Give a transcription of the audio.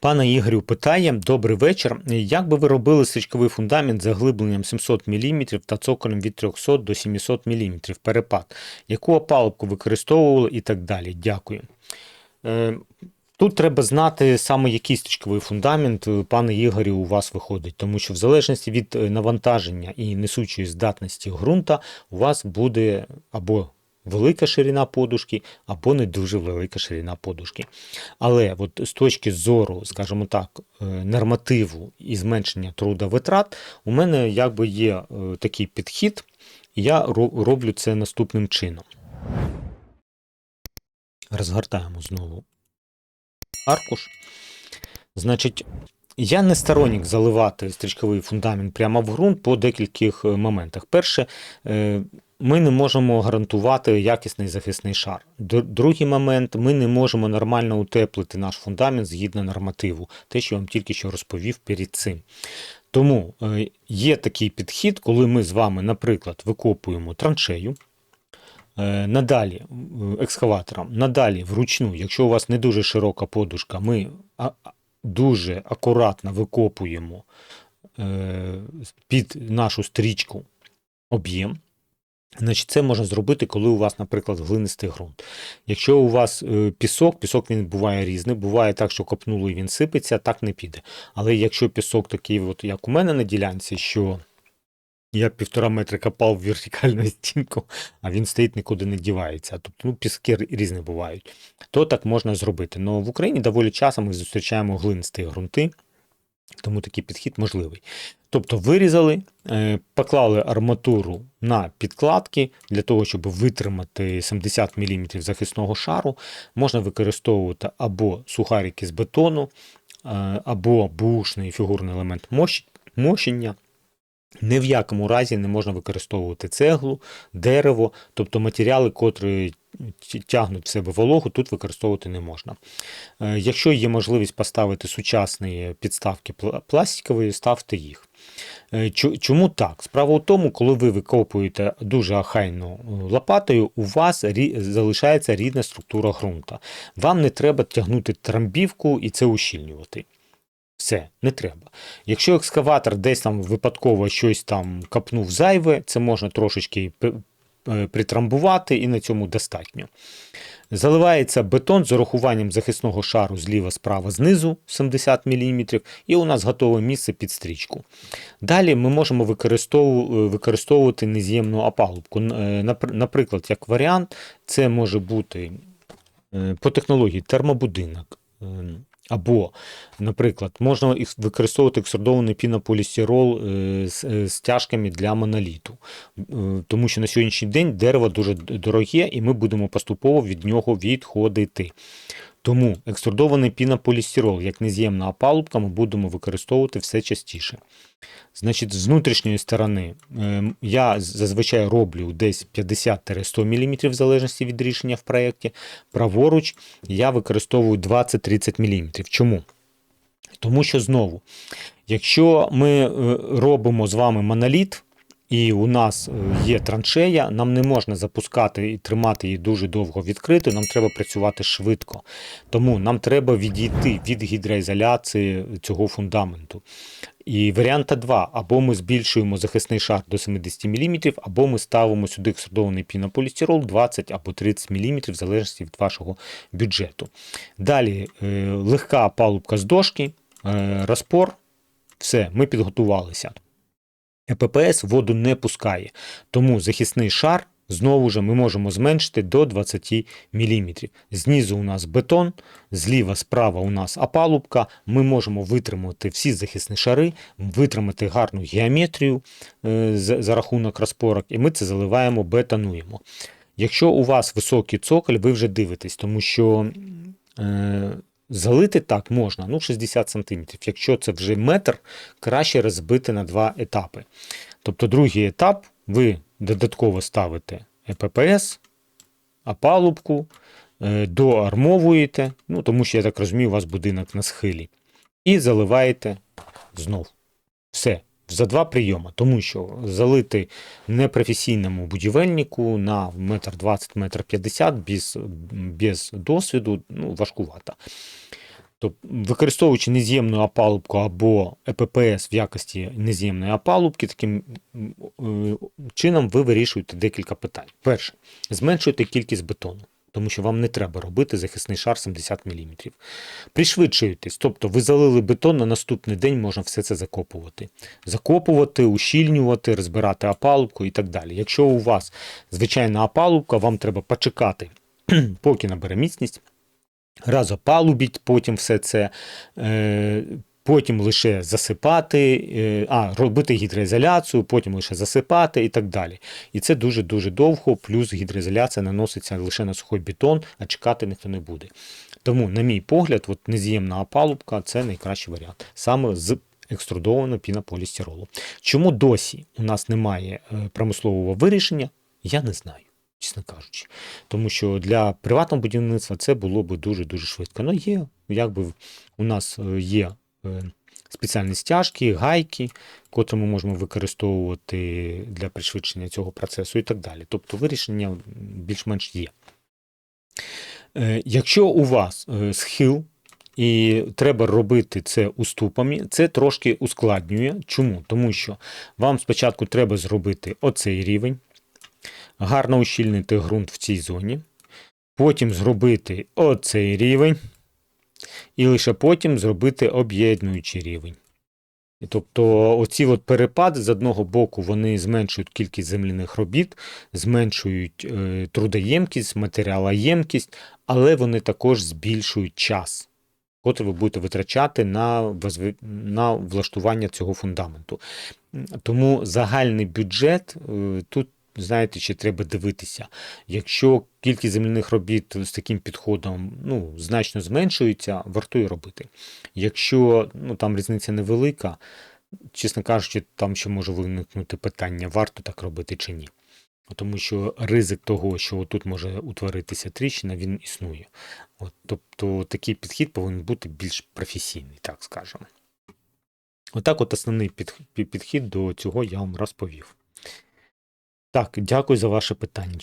Пане Ігорю питає: Добрий вечір. Як би ви робили стрічковий фундамент з заглибленням 700 мм та цоколем від 300 до 700 мм перепад? Яку опалубку використовували і так далі? Дякую. Е, Тут треба знати саме який стрічковий фундамент, е, пане Ігорю, у вас виходить, тому що в залежності від е, навантаження і несучої здатності ґрунта у вас буде або велика ширина подушки, або не дуже велика ширина подушки. Але от з точки зору, скажімо так, е, нормативу і зменшення трудовитрат, у мене якби є е, такий підхід, і я роблю це наступним чином. Розгортаємо знову аркуш. Значить, я не сторонник заливати стрічковий фундамент прямо в ґрунт по декількох е, моментах. Перше, ми не можемо гарантувати якісний захисний шар. Другий момент, ми не можемо нормально утеплити наш фундамент згідно нормативу, те, що я вам тільки що розповів перед цим. Тому е, є такий підхід, коли ми з вами, наприклад, викопуємо траншею. Е, Надалі е, екскаватором, надалі вручну, якщо у вас не дуже широка подушка, ми дуже акуратно викопуємо під нашу стрічку об'єм. Значить, це можна зробити, коли у вас, наприклад, глинистий ґрунт. Якщо у вас е, пісок, пісок він буває різний, буває так, що копнули і він сипеться, так не піде. Але якщо пісок такий, от, як у мене на ділянці, що я півтора метри копав в вертикальну стінку, а він стоїть нікуди не дівається. Тобто ну, піски різні бувають. То так можна зробити. Но в Україні доволі часто ми зустрічаємо глинисті ґрунти, тому такий підхід можливий. Тобто вирізали, е, поклали арматуру на підкладки для того, щоб витримати 70 мм захисного шару. Можна використовувати або сухарики з бетону, е, або бушний фігурний елемент мощення. Ні в якому разі не можна використовувати цеглу, дерево, тобто матеріали, котрі тягнуть в себе вологу, тут використовувати не можна. Е, Якщо є можливість поставити сучасні підставки пла- пластикові, ставте їх. Е, Чому так? Справа в тому, коли ви викопуєте дуже ахайно е, лопатою, у вас залишається рідна структура ґрунта. Вам не треба тягнути трамбівку і це ущільнювати. Все, не треба. Якщо екскаватор десь там випадково щось там капнув зайве, це можна трошечки е, притрамбувати і на цьому достатньо. Заливається бетон з урахуванням захисного шару зліва, справа, знизу 70 мм, і у нас готове місце під стрічку. Далі ми можемо е, використовувати нез'ємну опалубку. Е, напр- Наприклад, як варіант, це може бути по технології термобудинок. Е, Або, наприклад, можна використовувати екструдований пінополістирол е, з е, стяжками для моноліту. Е, Тому що на сьогоднішній день дерево дуже дороге, і ми будемо поступово від нього відходити. Тому екструдований пінополістирол, як нез'ємна опалубка, ми будемо використовувати все частіше. Значить, з внутрішньої сторони е, я зазвичай роблю десь 50-100 мм в залежності від рішення в проєкті. Праворуч я використовую 20-30 мм. Чому? Тому що знову, якщо ми е, робимо з вами моноліт, і у нас е, є траншея, нам не можна запускати і тримати її дуже довго відкритою, нам треба працювати швидко. Тому нам треба відійти від гідроізоляції цього фундаменту. І варіанта два: або ми збільшуємо захисний шар до 70 мм, або ми ставимо сюди екструдований пінополістирол 20 або 30 мм, в залежності від вашого бюджету. Далі е, легка палубка з дошки, е, розпор. Все, ми підготувалися. ЕППС воду не пускає, тому захисний шар знову ж ми можемо зменшити до 20 мм. Знизу у нас бетон, зліва, справа у нас опалубка. Ми можемо витримати всі захисні шари, витримати гарну геометрію е, за, за рахунок розпорок, і ми це заливаємо, бетонуємо. Якщо у вас високий цоколь, ви вже дивитесь, тому що е, залити так можна, ну 60 см. Якщо це вже метр, краще розбити на два етапи. Тобто другий етап ви додатково ставите ЕППС, опалубку, е, доармовуєте, ну тому що я так розумію, у вас будинок на схилі, і заливаєте знов. Все. За два прийоми, тому що залити непрофесійному будівельнику на метр 20, метр 50 без, без досвіду ну, важкувато. Тобто, використовуючи нез'ємну опалубку або ЕППС в якості нез'ємної опалубки, таким е, чином ви вирішуєте декілька питань. Перше, зменшуєте кількість бетону, тому що вам не треба робити захисний шар 70 мм. Пришвидшуєтесь, тобто ви залили бетон, на наступний день можна все це закопувати. Закопувати, ущільнювати, розбирати опалубку і так далі. Якщо у вас звичайна опалубка, вам треба почекати, поки набере міцність разопалубіть потім все це, е, потім лише засипати, е, а, робити гідроізоляцію, потім лише засипати і так далі. І це дуже-дуже довго, плюс гідроізоляція наноситься лише на сухий бетон, а чекати ніхто не буде. Тому, на мій погляд, от нез'ємна опалубка це найкращий варіант. Саме з екструдованого пінополістиролу. Чому досі у нас немає е, промислового вирішення, я не знаю чесно кажучи. Тому що для приватного будівництва це було б дуже-дуже швидко. Ну, є, якби у нас е, є спеціальні стяжки, гайки, котрі ми можемо використовувати для пришвидшення цього процесу і так далі. Тобто вирішення більш-менш є. Е, Якщо у вас е, схил, і треба робити це уступами, це трошки ускладнює. Чому? Тому що вам спочатку треба зробити оцей рівень, гарно ущільнити ґрунт в цій зоні, потім зробити оцей рівень, і лише потім зробити об'єднуючий рівень. Тобто оці от перепади з одного боку вони зменшують кількість земляних робіт, зменшують е, трудоємкість, матеріалоємкість, але вони також збільшують час, котрий ви будете витрачати на, на влаштування цього фундаменту. Тому загальний бюджет е, тут знаєте, ще треба дивитися. Якщо кількість земляних робіт з таким підходом ну, значно зменшується, вартує робити. Якщо ну, там різниця невелика, чесно кажучи, там ще може виникнути питання, варто так робити чи ні. Тому що ризик того, що тут може утворитися тріщина, він існує. От, тобто такий підхід повинен бути більш професійний, так скажемо. Отак, от основний під- під- підхід до цього я вам розповів. Так, дякую за ваше питання.